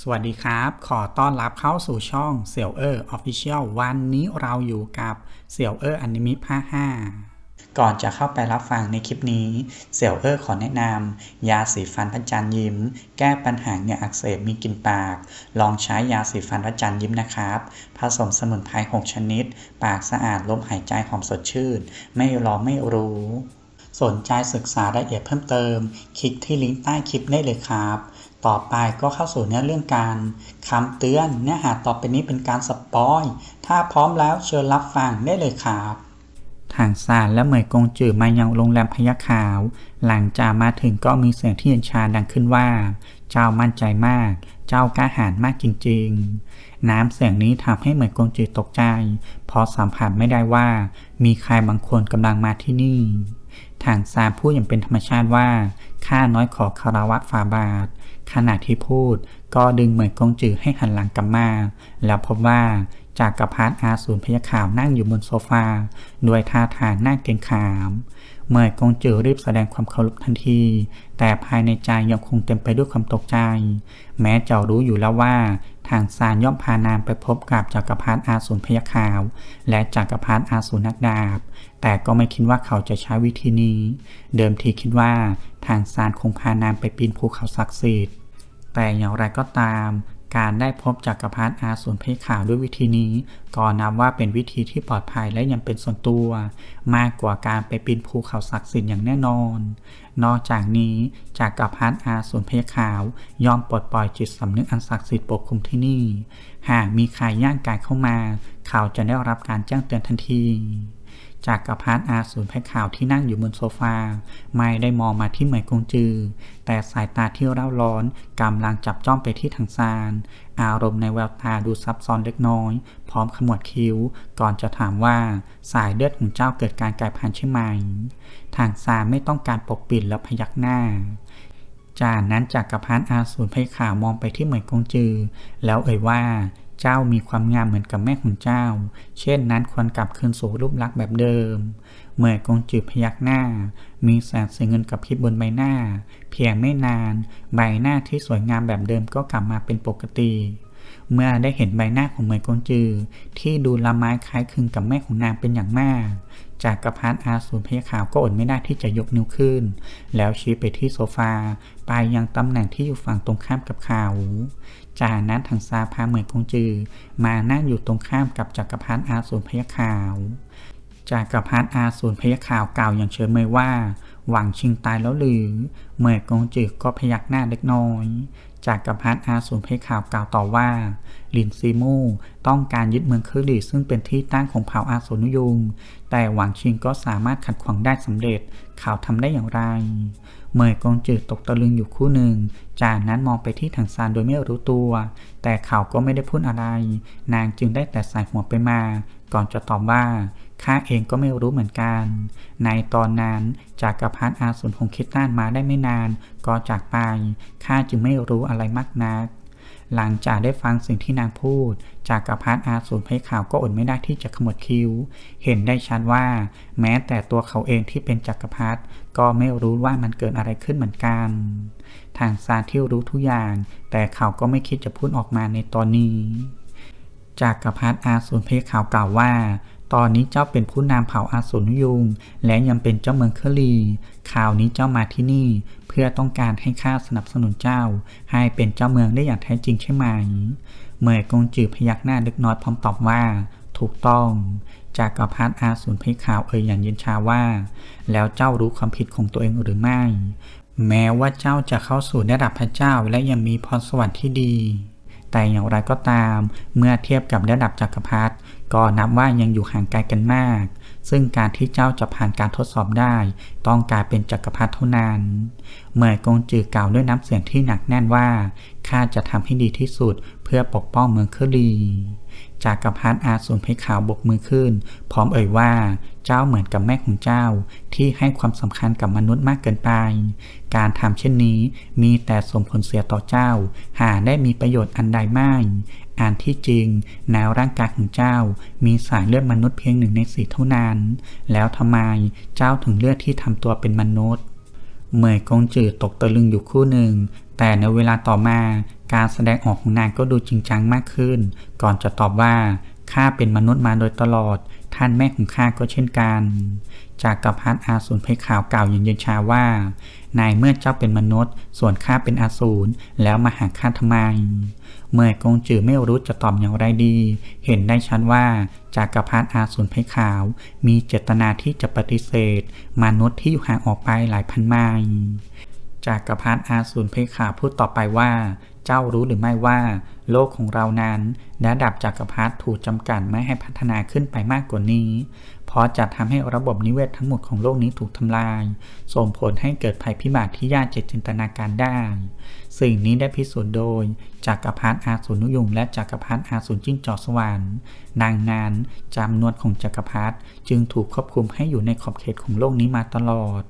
สวัสดีครับ ขอต้อนรับเข้าสู่ช่องเสี่ยวเออร์ออฟฟิเชียลวันนี้เราอยู่กับเสี่ยวเออร์อนิมิภาค5ก่อนจะเข้าไปรับฟังในคลิปนี้ เสี่ยวเออร์ขอแนะนำยาสีฟันพระจันทร์ยิ้ม แก้ปัญหาเหงื่ออักเสบมีกลิ่นปาก ลองใช้ยาสีฟันพระจันทร์ยิ้มนะครับ ผสมสมุนไพร6ชนิด ปากสะอาดลมหายใจหอมสดชื่น ไม่รอไม่รู้สนใจศึกษารายละเอียดเพิ่มเติม คลิกที่ลิงก์ใต้คลิปได้เลยครับ ต่อไปก็เข้าสู่เนื้อเรื่องการคำเตือนเนื้อหาต่อไปนี้เป็นการสปอย ถ้าพร้อมแล้วเชิญรับฟังได้เลยครับทางซานและเหมยกงจือมายังโรงแรมพยัคฆ์ขาว หลังจากมาถึงก็มีเสียงที่เย็นชาดังขึ้นว่า เจ้ามั่นใจมาก เจ้ากล้าหาญมากจริง ๆ น้ำเสียงนี้ทำให้เหมยกงจือตกใจ เพราะสัมผัสไม่ได้ว่า มีใครบางคนกำลังมาที่นี่ ทางซาพูดอย่างเป็นธรรมชาติว่า ข้าน้อยขอคารวะฝ่าบาท ขณะที่พูดก็ดึงเหมยกงจือให้หันหลังกลับมา แล้วพบว่าจากกรพัฒอาสูรพยาขาวนั่งอยู่บนโซฟา ด้วยท่าทางน่าเกรงขาม เมยกงจือรีบแสดงความเคารพทันที แต่ภายในใจยังคงเต็มไปด้วยความตกใจ แม้จะรู้อยู่แล้วว่าทางซานย่อมพานางไปพบกับจักรพรรดิอาสูรพยาขาว และจักรพรรดิอาสูรนักดาบ แต่ก็ไม่คิดว่าเขาจะใช้วิธีนี้ เดิมทีคิดว่าทางซานคงพานางไปปีนภูเขาศักดิ์สิทธิ์ แต่อย่างไรก็ตาม การได้พบจักรพรรดิอาสูรเพขาวด้วยวิธีนี้ ก็นับว่าเป็นวิธีที่ปลอดภัยและยังเป็นส่วนตัว มากกว่าการไปปีนภูเขาศักดิ์สิทธิ์อย่างแน่นอน นอกจากนี้จักรพรรดิอาสูรเพขาว ยอมปลดปล่อยจิตสำนึกอันศักดิ์สิทธิ์ปกคลุมที่นี่ หากมีใครย่างกายเข้ามา เขาจะได้รับการแจ้งเตือนทันที จากกรพรรดิอาสูรแพขาวที่นั่งอยู่บนโซฟา ไม่ได้มองมาที่เหมยกงจือ แต่สายตาที่เร่าร้อนกำลังจับจ้องไปที่ทางซาน อารมณ์ในแววตาดูซับซ้อนเล็กน้อย พร้อมขมวดคิ้ว ก่อนจะถามว่าสายเลือดของเจ้าเกิดการกลายพันธุ์ใช่ไหม ทางซานไม่ต้องการปกปิดแล้วพยักหน้าจากนั้นจากกรพัฒอาสูรเพขาวมองไปที่เหมยกงจือ แล้วเอ่ยว่า เจ้ามีความงามเหมือนกับแม่ของเจ้า เช่นนั้นควรกลับคืนสู่รูปลักษณ์แบบเดิม เมื่อกงจือพยักหน้า มีแสงสีเงินกับพิบบนใบหน้า เพียงไม่นาน ใบหน้าที่สวยงามแบบเดิมก็กลับมาเป็นปกติ เมื่อได้เห็นใบหน้าของเหมยกงจือ ที่ดูละไม้คล้ายคลึงกับแม่ของนางเป็นอย่างมาก จากกระพันอาสูรพยาขาวก็อดไม่ได้ที่จะยกนิ้วขึ้น แล้วชี้ไปที่โซฟา ไปยังตำแหน่งที่อยู่ฝั่งตรงข้ามกับเขา จากนั้นทางซาพาเหมยกงจือ มานั่งอยู่ตรงข้ามกับจักรพรรดิอาสูรพยาขาวจากกรพันอาสูรพยาขาวกล่าวอย่างเฉยเมยว่า หวังชิงตายแล้วหรือเมยกงจือก็พยักหน้าเล็กน้อยจากกรพันอาสูรพยาขาวกล่าวต่อว่า ลินซีมูต้องการยึดเมืองคือหลีซึ่งเป็นที่ตั้งของเผ่าอาสูรนุยง แต่หวังชิงก็สามารถขัดขวางได้สำเร็จ เขาทำได้อย่างไร เมยกงจือตกตะลึงอยู่คู่หนึ่ง จากนั้นมองไปที่ทางซานโดยไม่รู้ตัว แต่เขาก็ไม่ได้พูดอะไร นางจึงได้แต่สายหัวไปมา ก่อนจะตอบว่าข้าเองก็ไม่รู้เหมือนกัน ในตอนนั้นจากกรพัฒอาสูรหงคิดต้านมาได้ไม่นาน ก็จากไปข้าจึงไม่รู้อะไรมากนัก หลังจากได้ฟังสิ่งที่นางพูด จากกรพัฒอาสูรไพขาวก็อดไม่ได้ที่จะขมวดคิ้ว เห็นได้ชัดว่า แม้แต่ตัวเขาเองที่เป็นจักรพรรดิก็ไม่รู้ว่ามันเกิดอะไรขึ้นเหมือนกัน ทางซาที่รู้ทุกอย่าง แต่เขาก็ไม่คิดจะพูดออกมาในตอนนี้ จากกรพัฒอาสูรเพขาวกล่าวว่า ตอนนี้เจ้าเป็นผู้นำเผ่าอาสูรยุงและยังเป็นเจ้าเมืองเคลีข่าวนี้เจ้ามาที่นี่ เพื่อต้องการให้ข้าสนับสนุนเจ้า ให้เป็นเจ้าเมืองได้อย่างแท้จริงใช่ไหม เมยกงจือพยักหน้าเล็กน้อยพร้อมตอบว่า ถูกต้อง จากกรพัฒอาสูรเพขาวเอ่ยอย่างเย็นชาว่า แล้วเจ้ารู้ความผิดของตัวเองหรือไม่ แม้ว่าเจ้าจะเข้าสู่ระดับพระเจ้าและยังมีพรสวรรค์ที่ดีแต่อย่างไรก็ตาม เมื่อเทียบกับระดับจักรพรรดิ ก็นับว่ายังอยู่ห่างไกลกันมาก ซึ่งการที่เจ้าจะผ่านการทดสอบได้ ต้องกลายเป็นจักรพรรดิเท่านั้นเมื่อกงจือกล่าวด้วยน้ำเสียงที่หนักแน่นว่าข้าจะทำให้ดีที่สุดเพื่อปกป้องเมืองเคลีจากกรพัฒอาสูรเพขาวบกมือขึ้น พร้อมเอ่ยว่าเจ้าเหมือนกับแม่ของเจ้า ที่ให้ความสำคัญกับมนุษย์มากเกินไป การทำเช่นนี้มีแต่สมผลเสียต่อเจ้า หาได้มีประโยชน์อันใดไม่ อันที่จริงแนวร่างกายของเจ้ามีสายเลือดมนุษย์เพียงหนึ่งในสี่เท่านั้น แล้วทำไมเจ้าถึงเลือกที่ทำตัวเป็นมนุษย์เมยกงจือตกตะลึงอยู่คู่หนึ่ง แต่ในเวลาต่อมาการแสดงออกของนางก็ดูจริงจังมากขึ้น ก่อนจะตอบว่า ข้าเป็นมนุษย์มาโดยตลอด ท่านแม่ของข้าก็เช่นกัน จากกัปพัฒอาสูรเพขาวกล่าวอย่างเย็นชาว่า นายเมื่อเจ้าเป็นมนุษย์ ส่วนข้าเป็นอาสูรแล้วมาหาข้าทำไม เมื่อกงจือไม่รู้จะตอบอย่างไรดี เห็นได้ชัดว่าจากกัปพัฒอาสูรเพขาว มีเจตนาที่จะปฏิเสธ มนุษย์ที่อยู่ห่างออกไปหลายพันไมล์จากกัปพัฒอาสูรเพขาวพูดต่อไปว่า เจ้ารู้หรือไม่ว่า โลกของเรานั้นระดับจักรพรรดิถูกจำกัดไม่ให้พัฒนาขึ้นไปมากกว่านี้ เพราะจะทำให้ระบบนิเวศทั้งหมดของโลกนี้ถูกทำลาย ส่งผลให้เกิดภัยพิบัติที่ยากจะจินตนาการได้ สิ่งนี้ได้พิสูจน์โดยจักรพรรดิอาสูรนุยุงและจักรพรรดิอาสูรจิ้งจอกสวรรค์ดังนั้นจำนวนของจักรพรรดิจึงถูกควบคุมให้อยู่ในขอบเขตของโลกนี้มาตลอด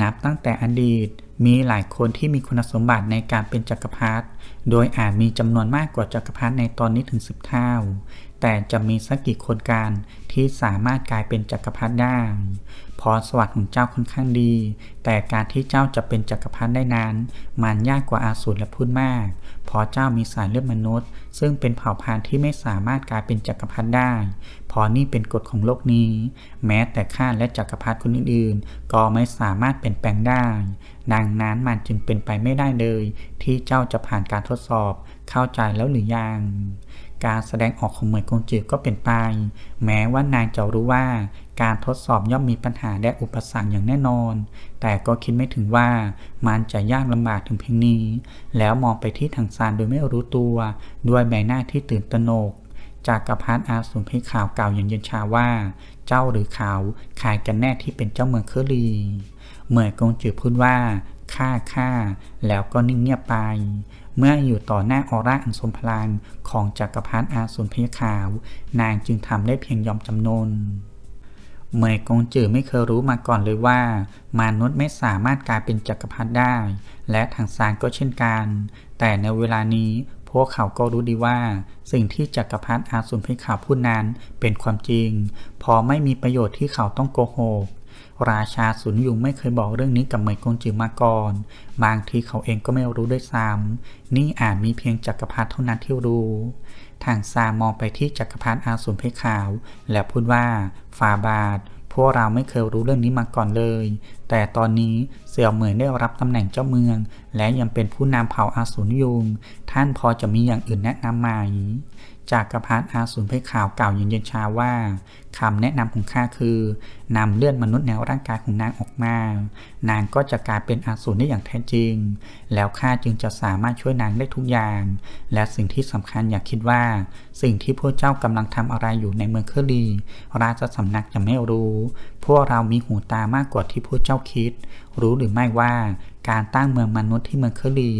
นับตั้งแต่อดีต มีหลายคนที่มีคุณสมบัติในการเป็นจักรพรรดิ โดยอาจมีจำนวนมากกว่าจักรพรรดิในตอนนี้ถึงสิบเท่า แต่จะมีสักกี่คนกันที่สามารถกลายเป็นจักรพรรดิได้พรสวรรค์ของเจ้าค่อนข้างดี แต่การที่เจ้าจะเป็นจักรพรรดิได้นั้น มันยากกว่าอาสูรและพูดมาก เพราะเจ้ามีสายเลือดมนุษย์ ซึ่งเป็นเผ่าพันธุ์ที่ไม่สามารถกลายเป็นจักรพรรดิได้ พราะนี่เป็นกฎของโลกนี้ แม้แต่ข้าและจักรพรรดิคนอื่นๆ ก็ไม่สามารถเปลี่ยนแปลงได้ ดังนั้นมันจึงเป็นไปไม่ได้เลย ที่เจ้าจะผ่านการทดสอบเข้าใจแล้วหรือยังการแสดงออกของเหมยกงจือก็เป็นไป แม้ว่านางจะรู้ว่า การทดสอบย่อมมีปัญหาและอุปสรรคอย่างแน่นอน แต่ก็คิดไม่ถึงว่ามันจะยากลำบากถึงเพียงนี้ แล้วมองไปที่ทางซานโดยไม่รู้ตัว ด้วยใบหน้าที่ตื่นตระหนก จากกระพัดอาสูรเพข่าวเก่าอย่างเย็นชาว่า เจ้าหรือเขาใครกันแน่ที่เป็นเจ้าเมืองเคอรี เหมยกงจือพูดว่าข้าข้าแล้วก็นิ่งเงียบไป เมื่ออยู่ต่อหน้าออร่าอันทรงพลังของจักรพรรดิอาสูรพยขาว นางจึงทำได้เพียงยอมจำนนเมยกงจือไม่เคยรู้มาก่อนเลยว่า มนุษย์ไม่สามารถกลายเป็นจักรพรรดิได้ และทางซานก็เช่นกัน แต่ในเวลานี้ วกเขาก็รู้ดีว่า สิ่งที่จักรพรรดิอาสูรพยขาวพูดนั้นเป็นความจริง พอไม่มีประโยชน์ที่เขาต้องโกหกราชาสุนยุงไม่เคยบอกเรื่องนี้กับเหมยกงจือมาก่อน บางทีเขาเองก็ไม่รู้ด้วยซ้ำนี่อาจมีเพียงจักรพรรดิเท่านั้นที่รู้ ทางซามองไปที่จักรพรรดิอาสูรเพขาว และพูดว่าฟาบาท พวกเราไม่เคยรู้เรื่องนี้มาก่อนเลย แต่ตอนนี้เสี่ยวเหมยได้รับตำแหน่งเจ้าเมือง และยังเป็นผู้นำเผ่าอาสูรยุงท่านพอจะมีอย่างอื่นแนะนำไหม จากกระพัดอาสูรเพข่าวเก่าเย็นเย็นชาว่าคำแนะนำของข้าคือนำเลือดมนุษย์ในวร่างกายของนางออกมา นางก็จะกลายเป็นอาสูรได้อย่างแท้จริง แล้วข้าจึงจะสามารถช่วยนางได้ทุกอย่าง และสิ่งที่สำคัญอย่าคิดว่า สิ่งที่พวกเจ้ากำลังทำอะไรอยู่ในเมืองเคอรี ราชสำนักจะไม่รู้ พวกเรามีหูตามากกว่าที่พวกเจ้าคิด รู้หรือไม่ว่าการตั้งเมืองมนุษย์ที่เมืองเคอรี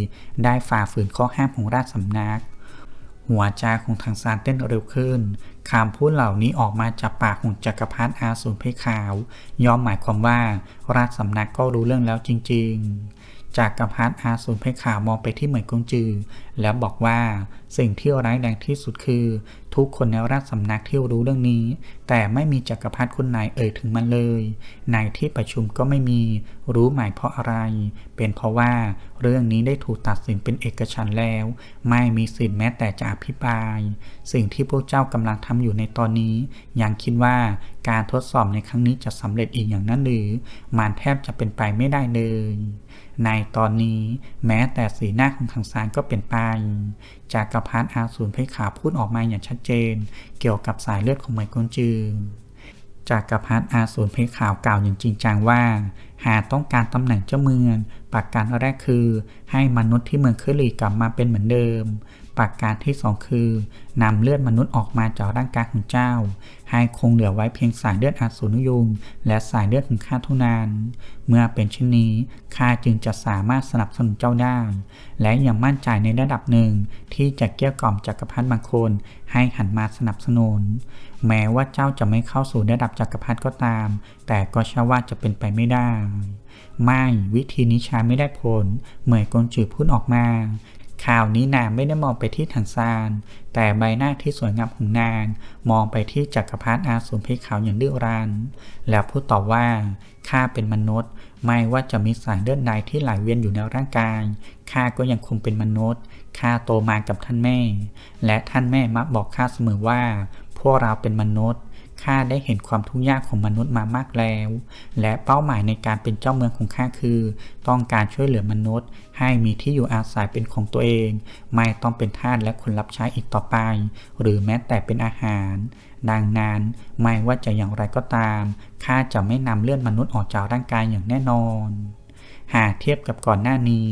ได้ฝ่าฝืนข้อห้ามของราชสำนัก หัวใจของทางซานเต้นเร็วขึ้นคำพูดเหล่านี้ออกมาจากปากของจักรพรรดิอาสูรเพขาว ย่อมหมายความว่าราชสำนักก็รู้เรื่องแล้วจริง ๆจากกรพรรดิอาสูรเพขาวมองไปที่เหมยกงจือ แล้วบอกว่าสิ่งที่ร้ายแรงที่สุดคือ ทุกคนในราชสำนักที่รู้เรื่องนี้ แต่ไม่มีจักรพรรดิคนไหนเอ่ยถึงมันเลยในที่ประชุมก็ไม่มีรู้หมายเพราะอะไร เป็นเพราะว่าเรื่องนี้ได้ถูกตัดสินเป็นเอกฉันแล้ว ไม่มีสิทธิ์แม้แต่จะอภิปราย สิ่งที่พวกเจ้ากำลังทำอยู่ในตอนนี้ ยังคิดว่าการทดสอบในครั้งนี้จะสำเร็จอีกอย่างนั้นหรือ มันแทบจะเป็นไปไม่ได้เลย ในตอนนี้แม้แต่สีหน้าของทางซานก็เปลี่ยนไปจากกระพัฒอาสูรเพขาวพูดออกมาอย่างชัดเจน เกี่ยวกับสายเลือดของไมกงจือจากกระพัฒอาสูรเพขาวกล่าวอย่างจริงจังว่า หากต้องการตำแหน่งเจ้าเมืองประการแรกคือ ให้มนุษย์ที่เมืองเคอรีกลับมาเป็นเหมือนเดิมประการที่สองคือนำเลือดมนุษย์ออกมาจากร่างกายของเจ้า ให้คงเหลือไว้เพียงสายเลือดอาสูรนุยุงและสายเลือดของข้าเท่านั้น เมื่อเป็นเช่นนี้ข้าจึงจะสามารถสนับสนุนเจ้าได้ และยังมั่นใจในระดับหนึ่งที่จะเกลี้ยกล่อมจักรพรรดิบางคนให้หันมาสนับสนุน แม้ว่าเจ้าจะไม่เข้าสู่ระดับจักรพรรดิก็ตาม แต่ก็เชื่อว่าจะเป็นไปไม่ได้ ไม่วิธีนี้ใช้ไม่ได้ผล เหมยกงจือพูดออกมา ข่าวนี้นางไม่ได้มองไปที่ถังซาน แต่ใบหน้าที่สวยงามของนาง มองไปที่จักรพรรดิอาสูรพชรขาวอย่างดื้อรั้นแล้วพูดตอบว่าข้าเป็นมนุษย์ ไม่ว่าจะมีสายเลือดใดที่ไหลเวียนอยู่ในร่างกายข้าก็ยังคงเป็นมนุษย์ข้าโตมากับท่านแม่ และท่านแม่มักบอกข้าเสมอว่า พวกเราเป็นมนุษย์ ข้าได้เห็นความทุกข์ยากของมนุษย์มามากแล้ว และเป้าหมายในการเป็นเจ้าเมืองของข้าคือ ต้องการช่วยเหลือมนุษย์ ให้มีที่อยู่อาศัยเป็นของตัวเอง ไม่ต้องเป็นทาสและคนรับใช้อีกต่อไป หรือแม้แต่เป็นอาหาร ดังนั้นไม่ว่าจะอย่างไรก็ตามข้าจะไม่นำเลือดมนุษย์ออกจากร่างกายอย่างแน่นอนหากเทียบกับก่อนหน้านี้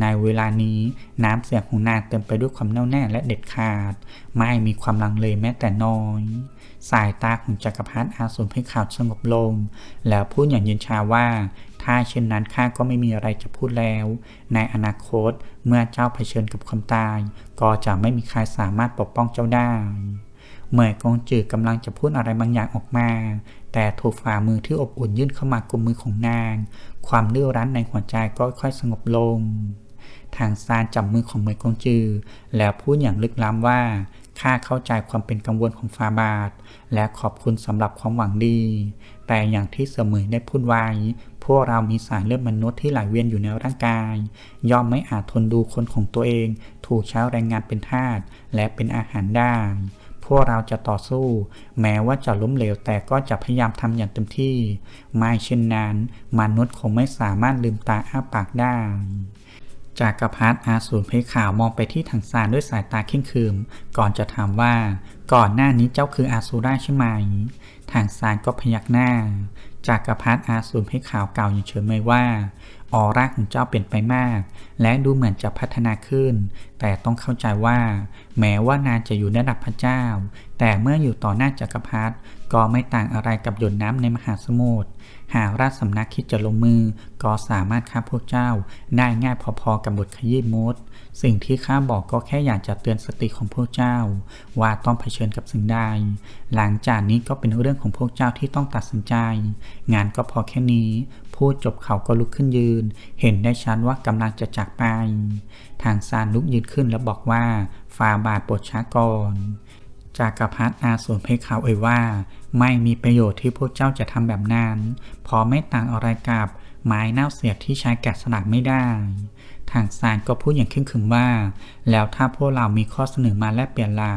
ในเวลานี้น้ำเสียงของนางเต็มไปด้วยความแน่วแน่และเด็ดขาด ไม่มีความลังเลแม้แต่น้อย สายตาของจักรพรรดิอาสูรให้ข่าวสงบลง แล้วพูดอย่างเย็นชาว่า ถ้าเช่นนั้นข้าก็ไม่มีอะไรจะพูดแล้ว ในอนาคตเมื่อเจ้าเผชิญกับความตาย ก็จะไม่มีใครสามารถปกป้องเจ้าได้เมื่อกงจือกำลังจะพูดอะไรบางอย่างออกมา แต่ถูกฝ่ามือที่อบอุ่นยื่นเข้ามากลุมมือของนาง ความดื้อรั้นในหัวใจก็ค่อยสงบลง ทางซานจับมือของเมยกงจือ แล้วพูดอย่างลึกล้ำว่า ข้าเข้าใจความเป็นกังวลของฟาบาท และขอบคุณสำหรับความหวังดี แต่อย่างที่เสมอได้พูดไว้ พวกเรามีสายเลือดมนุษย์ที่ไหลเวียนอยู่ในร่างกาย ย่อมไม่อาจทนดูคนของตัวเอง ถูกใช้แรงงานเป็นทาสและเป็นอาหารได้พวกเราจะต่อสู้ แม้ว่าจะล้มเหลวแต่ก็จะพยายามทำอย่างเต็มที่ ไม่เช่นนั้นมนุษย์คงไม่สามารถลืมตาอ้าปากได้ จากกรพัฒอาสูรเพขาวมองไปที่ถังซานด้วยสายตาเข้มขืม ก่อนจะถามว่า ก่อนหน้านี้เจ้าคืออาสูราใช่ไหม ถังซานก็พยักหน้า จากกระพัฒอาสูรเพขาวเก่าอย่างเฉยเมยว่าออร่าของเจ้าเปลี่ยนไปมาก และดูเหมือนจะพัฒนาขึ้น แต่ต้องเข้าใจว่า แม้ว่านานจะอยู่ในระดับพระเจ้า แต่เมื่ออยู่ต่อหน้าจักรพรรดิก็ไม่ต่างอะไรกับหยดน้ำในมหาสมุทรหากราชสำนักคิดจะลงมือ ก็สามารถฆ่าพวกเจ้าได้ง่ายพอๆกับบทขยี้มด สิ่งที่ข้าบอกก็แค่อยากจะเตือนสติของพวกเจ้า ว่าต้องเผชิญกับสิ่งใด หลังจากนี้ก็เป็นเรื่องของพวกเจ้าที่ต้องตัดสินใจ งานก็พอแค่นี้ พูดจบเขาก็ลุกขึ้นยืน เห็นได้ชัดว่ากำลังจะจากไป ทางซานลุกยืนขึ้นแล้วบอกว่าฟาบาทปวดช้าก่อนจากกรพัฒอาสูรเพเขาเอ่ยว่า ไม่มีประโยชน์ที่พวกเจ้าจะทำแบบนั้นเพราะไม่ต่างอะไรกับไม้เน่าเสียบที่ใช้แกะสลักไม่ได้ ทางซานก็พูดอย่างขึ้นขึงว่า แล้วถ้าพวกเรามีข้อเสนอมาแลกเปลี่ยนล่ะ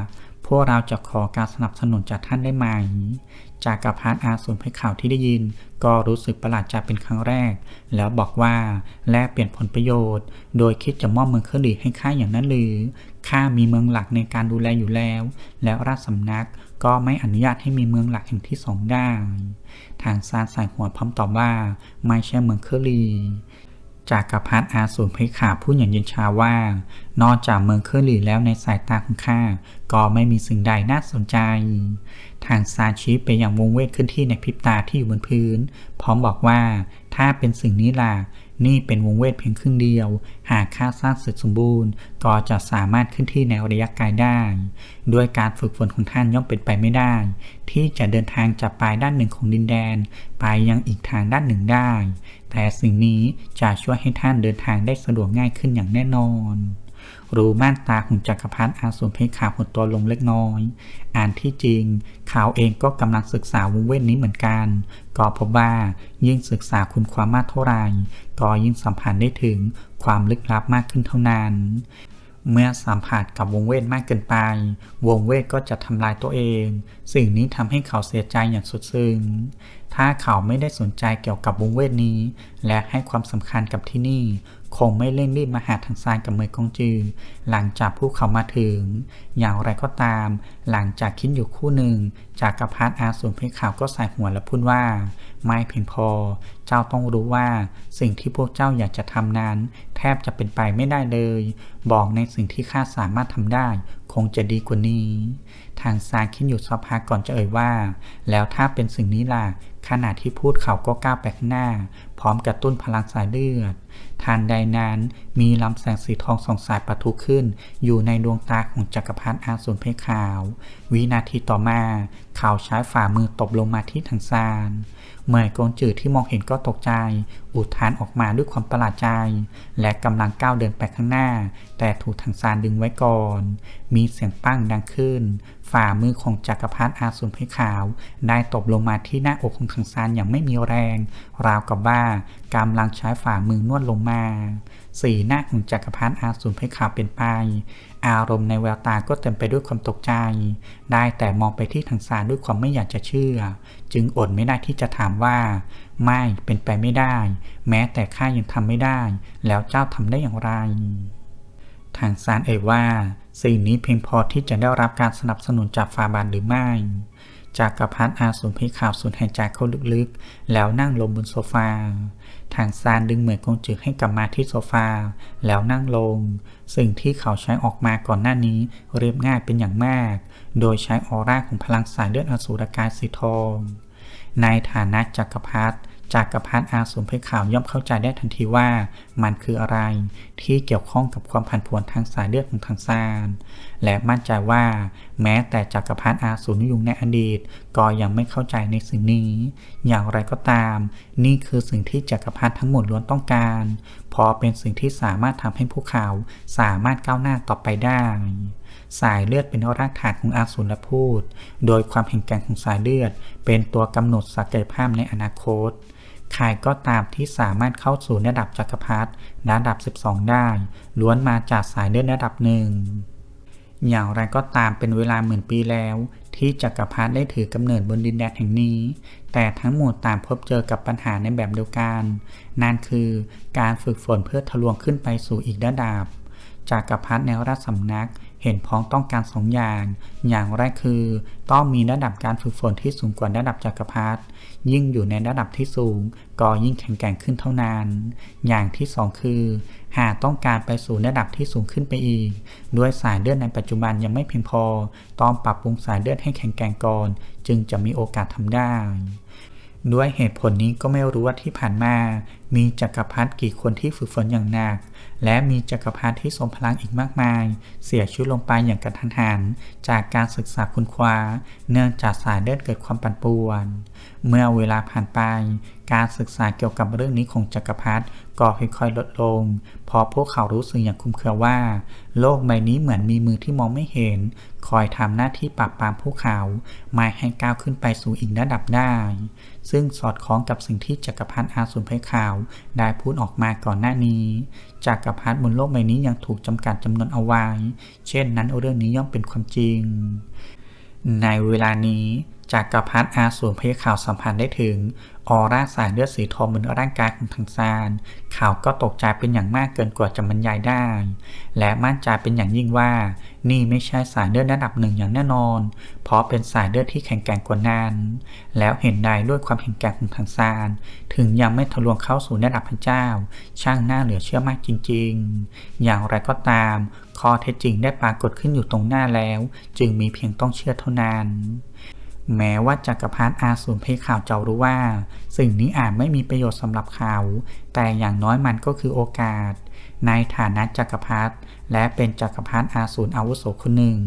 พวกเราจะขอการสนับสนุนจากท่านได้ไหม จากกับพาร์ทอาสูรให้ข่าวที่ได้ยิน ก็รู้สึกประหลาดใจเป็นครั้งแรก แล้วบอกว่าแลกเปลี่ยนผลประโยชน์ โดยคิดจะมอบเมืองเคลีให้ข้าอย่างนั้นหรือ ข้ามีเมืองหลักในการดูแลอยู่แล้ว แล้วราชสำนักก็ไม่อนุญาตให้มีเมืองหลักแห่งที่สองได้ ทางซานสายหัวพร้อมตอบว่า ไม่ใช่เมืองเคลี จากกรพัดอาสูรเพขาพูดอย่างเย็นชาว่า นอกจากเมืองเคอรี่แล้วในสายตาของข้าก็ไม่มีสิ่งใดน่าสนใจ ทางซาชิไปอย่างวงเวทขึ้นที่ในพริบตาที่อยู่บนพื้น พร้อมบอกว่าถ้าเป็นสิ่งนี้ล่ะ นี่เป็นวงเวทเพียงครึ่งเดียว หากค่าสร้างเสร็จสมบูรณ์ ก็จะสามารถขึ้นที่แนวระยะไกลได้ ด้วยการฝึกฝนของท่านย่อมเป็นไปไม่ได้ ที่จะเดินทางจากปลายด้านหนึ่งของดินแดน ไปยังอีกทางด้านหนึ่งได้ แต่สิ่งนี้จะช่วยให้ท่านเดินทางได้สะดวกง่ายขึ้นอย่างแน่นอน รูม่านตาของจักรพรรดิอาสูรเพขาวหดตัวลงเล็กน้อย อ่านที่จริงเขาเองก็กำลังศึกษาวงเว้นนี้เหมือนกัน ก็พบว่ายิ่งศึกษาคุณความมากเท่าไหร่ ก็ยิ่งสัมผัสได้ถึงความลึกลับมากขึ้นเท่านั้น เมื่อสัมผัสกับวงเวทมากเกินไป วงเวทก็จะทำลายตัวเอง สิ่งนี้ทำให้เขาเสียใจอย่างสุดซึ้งถ้าเขาไม่ได้สนใจเกี่ยวกับวงเวทนี้ และให้ความสำคัญกับที่นี่ คงไม่เร่งรีบมาหาทางซานกับเมยกงจือ หลังจากผู้เขามาถึง อย่างไรก็ตาม หลังจากคิดอยู่คู่หนึ่ง จากกระพัดอาสูรเพขาวก็ใส่หัวและพูดว่า ไม่เพียงพอ เจ้าต้องรู้ว่า สิ่งที่พวกเจ้าอยากจะทำนั้น แทบจะเป็นไปไม่ได้เลย บอกในสิ่งที่ข้าสามารถทำได้ คงจะดีกว่านี้ ทางซานคิดอยู่สักพักก่อนจะเอ่ยว่า แล้วถ้าเป็นสิ่งนี้ล่ะขณะที่พูดเขาก็ก้าวไปข้างหน้า พร้อมกระตุ้นพลังสายเลือด ทันใดนั้น มีลำแสงสีทองส่องสายปะทุขึ้น อยู่ในดวงตาของจักรพรรดิอาสูรเพชรขาว วินาทีต่อมา เขาใช้ฝ่ามือตบลงมาที่ทางซานเมื่อกงจืดที่มองเห็นก็ตกใจ อุทานออกมาด้วยความประหลาดใจ และกำลังก้าวเดินไปข้างหน้า แต่ถูกทางซานดึงไว้ก่อน มีเสียงปั้งดังขึ้น ฝ่ามือของจักรพรรดิอาสูรเพขาว ได้ตบลงมาที่หน้าอกของทางซานอย่างไม่มีแรง ราวกับว่ากำลังใช้ฝ่ามือนวดลงมา สีหน้าของจักรพรรดิอาสูรเพขาวเป็นไป อารมณ์ในแววตาก็เต็มไปด้วยความตกใจ ได้แต่มองไปที่ทางซานด้วยความไม่อยากจะเชื่อ จึงอดไม่ได้ที่จะถามว่า ไม่เป็นไปไม่ได้ แม้แต่ข้ายังทำไม่ได้ แล้วเจ้าทำได้อย่างไรทางซานเอ่ยว่า สิ่งนี้เพียงพอที่จะได้รับการสนับสนุนจากฟาบานหรือไม่ จากกรพัฒอาสูรพิข่าวสูญหายใจเข้าลึกๆ แล้วนั่งลงบนโซฟา ทางซานดึงเหมือนกงจึกให้กลับมาที่โซฟา แล้วนั่งลง สิ่งที่เขาใช้ออกมาก่อนหน้านี้เรียบง่ายเป็นอย่างมาก โดยใช้ออร่าของพลังสายเลือดอสูรกายสีทอง ในฐานะจักรพรรดิ จักรพรรดิอาสูรเพชรขาวย่อมเข้าใจได้ทันทีว่า มันคืออะไร ที่เกี่ยวข้องกับความผันผวนทางสายเลือดของทางซาน และมั่นใจว่า แม้แต่จักรพรรดิอาสูนิยงในอดีต ก็ยังไม่เข้าใจในสิ่งนี้ อย่างไรก็ตาม นี่คือสิ่งที่จักรพรรดิทั้งหมดล้วนต้องการพราะเป็นสิ่งที่สามารถทำให้พวกเขาสามารถก้าวหน้าต่อไปได้สายเลือดเป็นรากฐานของอาสูรและพูด โดยความแข็งแกร่งของสายเลือด เป็นตัวกำหนดศักยภาพในอนาคต ใครก็ตามที่สามารถเข้าสู่ระดับจักรพรรดิระดับ 12 ได้ ล้วนมาจากสายเลือดระดับหนึ่งอย่างไรก็ตามเป็นเวลาหมื่นปีแล้ว ที่จักรพรรดิได้ถือกำเนิดบนดินแดนแห่งนี้ แต่ทั้งหมดต่างพบเจอกับปัญหาในแบบเดียวกันนั่นคือการฝึกฝนเพื่อทะลวงขึ้นไปสู่อีกระดับจักรพรรดิในราชสำนัก เห็นพ้องต้องการสองอย่าง อย่างแรกคือ ต้องมีระดับการฝึกฝนที่สูงกว่าระดับจักรพรรดิยิ่งอยู่ในระดับที่สูง ก็ยิ่งแข็งแกร่งขึ้นเท่านั้น อย่างที่สองคือ หากต้องการไปสู่ระดับที่สูงขึ้นไปอีก ด้วยสายเลือดในปัจจุบันยังไม่เพียงพอ ต้องปรับปรุงสายเลือดให้แข็งแกร่งก่อน จึงจะมีโอกาสทำได้ ด้วยเหตุผลนี้ก็ไม่รู้ว่าที่ผ่านมา มีจักรพรรดิกี่คนที่ฝึกฝนอย่างหนัก และมีจักรพรรดิที่ทรงพลังอีกมากมาย เสียชีวิตลงไปอย่างกระทันหัน จากการศึกษาคุณคว้า เนื่องจากสายเลือดเกิดความปั่นป่วน เมื่อเวลาผ่านไป การศึกษาเกี่ยวกับเรื่องนี้ของจักรพรรดิก็ค่อยๆลดลงเพราะพวกเขารู้สึกอย่างคุ้มเครือว่า โลกใบนี้เหมือนมีมือที่มองไม่เห็น คอยทำหน้าที่ปราบปรามพวกเขาไม่ให้ก้าวขึ้นไปสู่อีกระดับได้ ซึ่งสอดคล้องกับสิ่งที่จักรพรรดิอาสูรไพขาวได้พูดออกมาก่อนหน้านี้ จักรพรรดิบนโลกใบนี้ยังถูกจำกัดจำนวนเอาไว้ เช่นนั้นเรื่องนี้ย่อมเป็นความจริงในเวลานี้ จากกรพรรดิอาสูรพยาข่าวสัมพันธ์ได้ถึง ออร่าสายเลือดสีทองบนร่างกายของทางซาน ข่าวก็ตกใจเป็นอย่างมากเกินกว่าจะบรรยายได้ และมั่นใจเป็นอย่างยิ่งว่า นี่ไม่ใช่สายเลือดระดับหนึ่งอย่างแน่นอน เพราะเป็นสายเลือดที่แข็งแกร่งกว่านั้นแล้วเห็นได้ด้วยความแข็งแกร่งของทางซาน ถึงยังไม่ทะลวงเข้าสู่ระดับพระเจ้า ช่างน่าเหลือเชื่อมากจริง ๆ อย่างไรก็ตาม ข้อเท็จจริงได้ปรากฏขึ้นอยู่ตรงหน้าแล้ว จึงมีเพียงต้องเชื่อเท่านั้น แม้ว่าจักรพรรดิอาสูรเพข่าวจะรู้ว่า สิ่งนี้อาจไม่มีประโยชน์สำหรับเขา แต่อย่างน้อยมันก็คือโอกาส ในฐานะจักรพรรดิและเป็นจักรพรรดิอาสูรอาวุโสคนหนึ่ง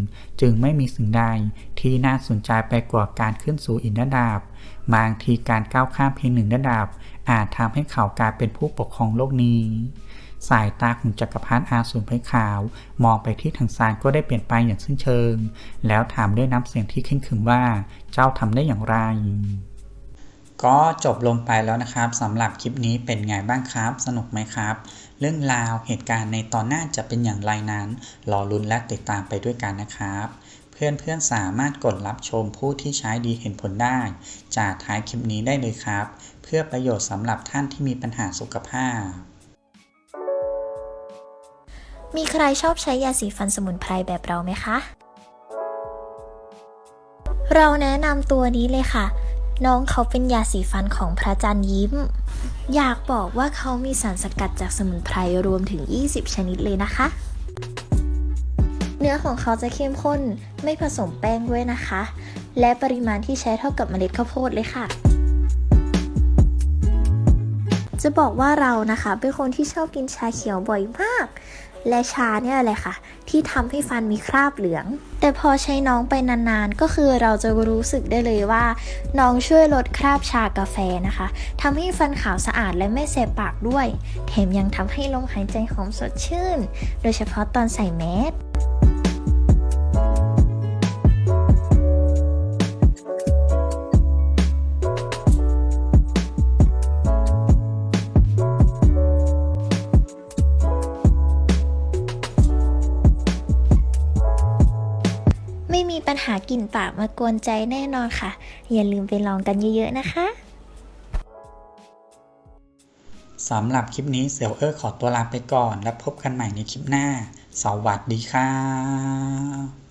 จึงไม่มีสิ่งใดที่น่าสนใจไปกว่าการขึ้นสู่อินระดับบางทีการก้าวข้ามเพียงหนึ่งระดับ อาจทำให้เขากลายเป็นผู้ปกครองโลกนี้ สายตาของจักรพรรดิอาสูรไพขาว มองไปที่ทางซานก็ได้เปลี่ยนไปอย่างสิ้นเชิง แล้วถามด้วยน้ำเสียงที่เข้มขึงว่าเจ้าทำได้อย่างไร ก็จบลงไปแล้วนะครับสำหรับคลิปนี้เป็นไงบ้างครับ สนุกไหมครับ เรื่องราวเหตุการณ์ในตอนหน้าจะเป็นอย่างไรนั้น รอลุ้นและติดตามไปด้วยกันนะครับเพื่อนๆสามารถกดรับชมผู้ที่ใช้ดีเห็นผลได้ จากท้ายคลิปนี้ได้เลยครับ เพื่อประโยชน์สำหรับท่านที่มีปัญหาสุขภาพ มีใครชอบใช้ยาสีฟันสมุนไพรแบบเราไหมคะ เราแนะนำตัวนี้เลยค่ะ น้องเขาเป็นยาสีฟันของพระจันทร์ยิ้ม อยากบอกว่าเขามีสารสกัดจากสมุนไพรรวมถึง 20 ชนิดเลยนะคะ เนื้อของเขาจะเข้มข้นไม่ผสมแป้งด้วยนะคะ และปริมาณที่ใช้เท่ากับเมล็ดข้าวโพดเลยค่ะจะบอกว่าเรานะคะ เป็นคนที่ชอบกินชาเขียวบ่อยมาก และชาเนี่ยแหละค่ะ ที่ทำให้ฟันมีคราบเหลือง แต่พอใช้น้องไปนานๆ ก็คือเราจะรู้สึกได้เลยว่า น้องช่วยลดคราบชากาแฟนะคะทำให้ฟันขาวสะอาดและไม่เสบปากด้วย แถมยังทำให้ลมหายใจหอมสดชื่น โดยเฉพาะตอนใส่แมส หากลิ่นปากมากวนใจแน่นอนค่ะ อย่าลืมไปลองกันเยอะๆนะคะสำหรับคลิปนี้เสี่ยวเออขอตัวลาไปก่อน แล้วพบกันใหม่ในคลิปหน้า สวัสดีค่ะ